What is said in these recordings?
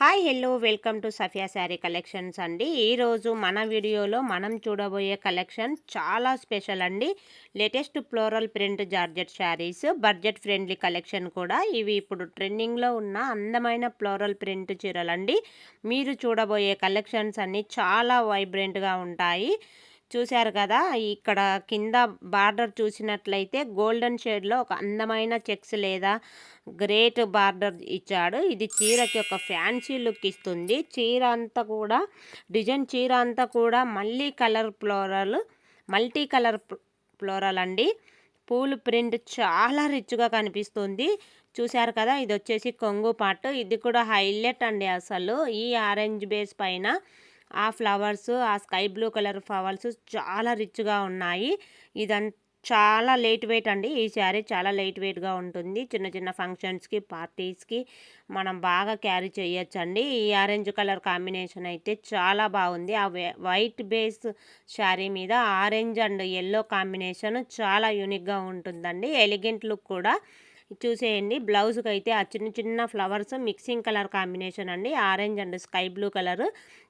Hi hello welcome to Safiya sari collections అండి. ఈరోజు మన వీడియోలో మనం చూడబోయే కలెక్షన్ చాలా స్పెషల్ అండి. Latest floral print georgette saris budget friendly collection కూడా. ఇవి ఇప్పుడు ట్రెండింగ్లో ఉన్న అందమైన ఫ్లోరల్ ప్రింట్ చీరలండి. మీరు చూడబోయే కలెక్షన్స్ అన్నీ చాలా వైబ్రెంట్గా ఉంటాయి. చూశారు కదా ఇక్కడ కింద బార్డర్ చూసినట్లయితే గోల్డెన్ షేడ్లో ఒక అందమైన చెక్స్ లేదా గ్రేట్ బార్డర్ ఇచ్చాడు. ఇది చీరకి ఒక ఫ్యాన్సీ లుక్ ఇస్తుంది. చీర అంతా కూడా డిజైన్ చీర అంతా కూడా మళ్ళీ colour floral multi colour floral అండి. పూలు ప్రింట్ చాలా రిచ్గా కనిపిస్తుంది. చూశారు కదా ఇది వచ్చేసి కొంగు పాటు. ఇది కూడా హైలైట్ అండి అసలు. ఈ ఆరెంజ్ బేస్ పైన ఆ ఫ్లవర్స్ ఆ స్కై బ్లూ కలర్ ఫ్లవర్స్ చాలా రిచ్గా ఉన్నాయి. ఇదంతా చాలా లైట్ వెయిట్ అండి. ఈ శారీ చాలా లైట్ వెయిట్గా ఉంటుంది. చిన్న చిన్న ఫంక్షన్స్కి పార్టీస్కి మనం బాగా క్యారీ చేయొచ్చండి. ఈ ఆరెంజ్ కలర్ కాంబినేషన్ అయితే చాలా బాగుంది. ఆ వైట్ బేస్ శారీ మీద ఆరెంజ్ అండ్ ఎల్లో కాంబినేషన్ చాలా యూనిక్గా ఉంటుందండి. ఎలిగెంట్ లుక్ కూడా. చూసేయండి. బ్లౌజ్కి అయితే ఆ చిన్న చిన్న ఫ్లవర్స్ మిక్సింగ్ కలర్ కాంబినేషన్ అండి. Orange and sky blue colour.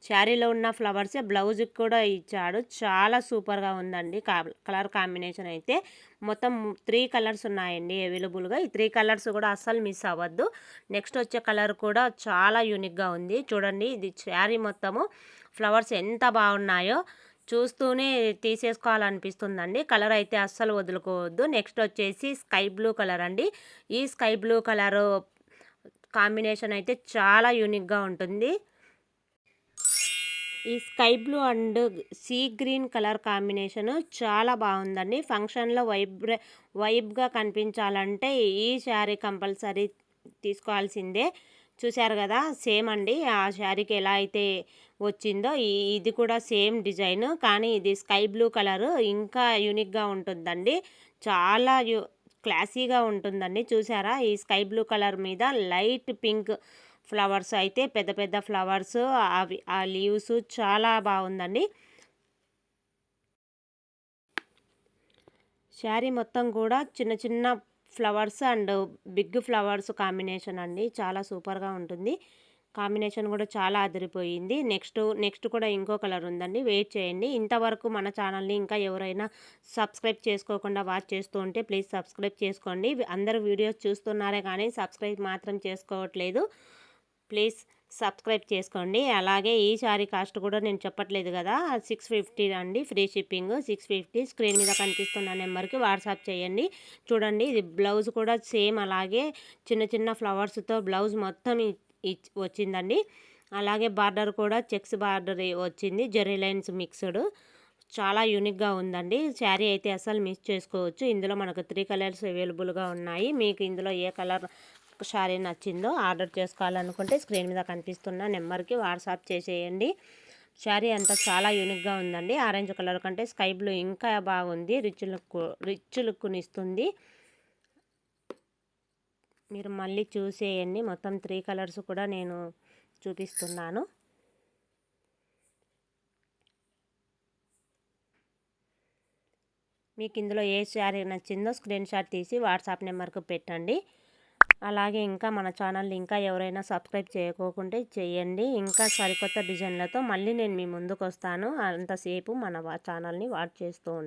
శారీలో ఉన్న ఫ్లవర్సే బ్లౌజ్కి కూడా ఇచ్చాడు. చాలా సూపర్గా ఉందండి. కలర్ కాంబినేషన్ అయితే. మొత్తం త్రీ కలర్స్ ఉన్నాయండి అవైలబుల్గా. ఈ త్రీ కలర్స్ కూడా అస్సలు మిస్ అవ్వద్దు. నెక్స్ట్ వచ్చే కలర్ కూడా చాలా యూనిక్గా ఉంది. చూడండి ఇది శారీ మొత్తము. ఫ్లవర్స్ ఎంత బాగున్నాయో. చూస్తూనే తీసేసుకోవాలనిపిస్తుందండి. కలర్ అయితే అస్సలు వదులుకోవద్దు. నెక్స్ట్ వచ్చేసి స్కై బ్లూ కలర్ అండి. ఈ స్కై బ్లూ కలర్ కాంబినేషన్ అయితే చాలా యూనిక్గా ఉంటుంది. ఈ sky blue and sea green colour combination చాలా బాగుందండి. ఫంక్షన్లో వైబ్రే వైబ్గా కనిపించాలంటే ఈ శారీ కంపల్సరీ తీసుకోవాల్సిందే. చూశారు కదా సేమ్ అండి. ఆ శారీకి ఎలా అయితే వచ్చిందో ఇది కూడా సేమ్ డిజైన్. కానీ ఇది స్కై బ్లూ కలర్. ఇంకా యూనిక్గా ఉంటుందండి. చాలా యూ క్లాసీగా ఉంటుందండి. చూసారా ఈ స్కై బ్లూ కలర్ మీద లైట్ పింక్ ఫ్లవర్స్ అయితే పెద్ద పెద్ద ఫ్లవర్స్ అవి ఆ లీవ్స్ చాలా బాగుందండి. శారీ మొత్తం కూడా చిన్న చిన్న flowers and big flowers combination అండి. చాలా సూపర్గా ఉంటుంది. కాంబినేషన్ కూడా చాలా అదిరిపోయింది. నెక్స్ట్ నెక్స్ట్ కూడా ఇంకో కలర్ ఉందండి. వెయిట్ చేయండి. ఇంతవరకు మన ఛానల్ని ఇంకా ఎవరైనా సబ్స్క్రైబ్ చేసుకోకుండా వాచ్ చేస్తూ ఉంటే ప్లీజ్ సబ్స్క్రైబ్ చేసుకోండి. అందరూ వీడియోస్ చూస్తున్నారే కానీ సబ్స్క్రైబ్ మాత్రం చేసుకోవట్లేదు. ప్లీజ్ సబ్స్క్రైబ్ చేసుకోండి. అలాగే ఈ శారీ కాస్ట్ కూడా నేను చెప్పట్లేదు కదా. సిక్స్ ఫిఫ్టీ అండి. Free shipping six fifty. Screen మీద కనిపిస్తున్న నెంబర్కి వాట్సాప్ చేయండి. చూడండి ఇది బ్లౌజ్ కూడా సేమ్ అలాగే చిన్న చిన్న ఫ్లవర్స్తో బ్లౌజ్ మొత్తం వచ్చిందండి. అలాగే బార్డర్ కూడా చెక్స్ బార్డర్ వచ్చింది. Zari lines mixed. చాలా యూనిక్గా ఉందండి. శారీ అయితే అసలు మిస్ చేసుకోవచ్చు. ఇందులో మనకు త్రీ కలర్స్ అవైలబుల్గా ఉన్నాయి. మీకు ఇందులో ఏ కలర్ శారీ నచ్చిందో ఆర్డర్ చేసుకోవాలనుకుంటే స్క్రీన్ మీద కనిపిస్తున్న నెంబర్కి వాట్సాప్ చేసేయండి. శారీ అంతా చాలా యూనిక్గా ఉందండి. ఆరెంజ్ కలర్ కంటే స్కై బ్లూ ఇంకా బాగుంది. రిచ్ లుక్ రిచ్ లుక్నిస్తుంది. మీరు మళ్ళీ చూసేయండి. మొత్తం త్రీ కలర్స్ కూడా నేను చూపిస్తున్నాను. మీకు ఇందులో ఏ శారీ నచ్చిందో స్క్రీన్ షాట్ తీసి వాట్సాప్ నెంబర్కు పెట్టండి. అలాగే ఇంకా మన ఛానల్ని ఇంకా ఎవరైనా సబ్స్క్రైబ్ చేయకోకుంటే చేయండి. ఇంకా సరికొత్త డిజైన్లతో మళ్ళీ నేను మీ ముందుకు వస్తాను అంతసేపు మన ఛానల్ని వాచ్ చేస్తూ ఉండండి.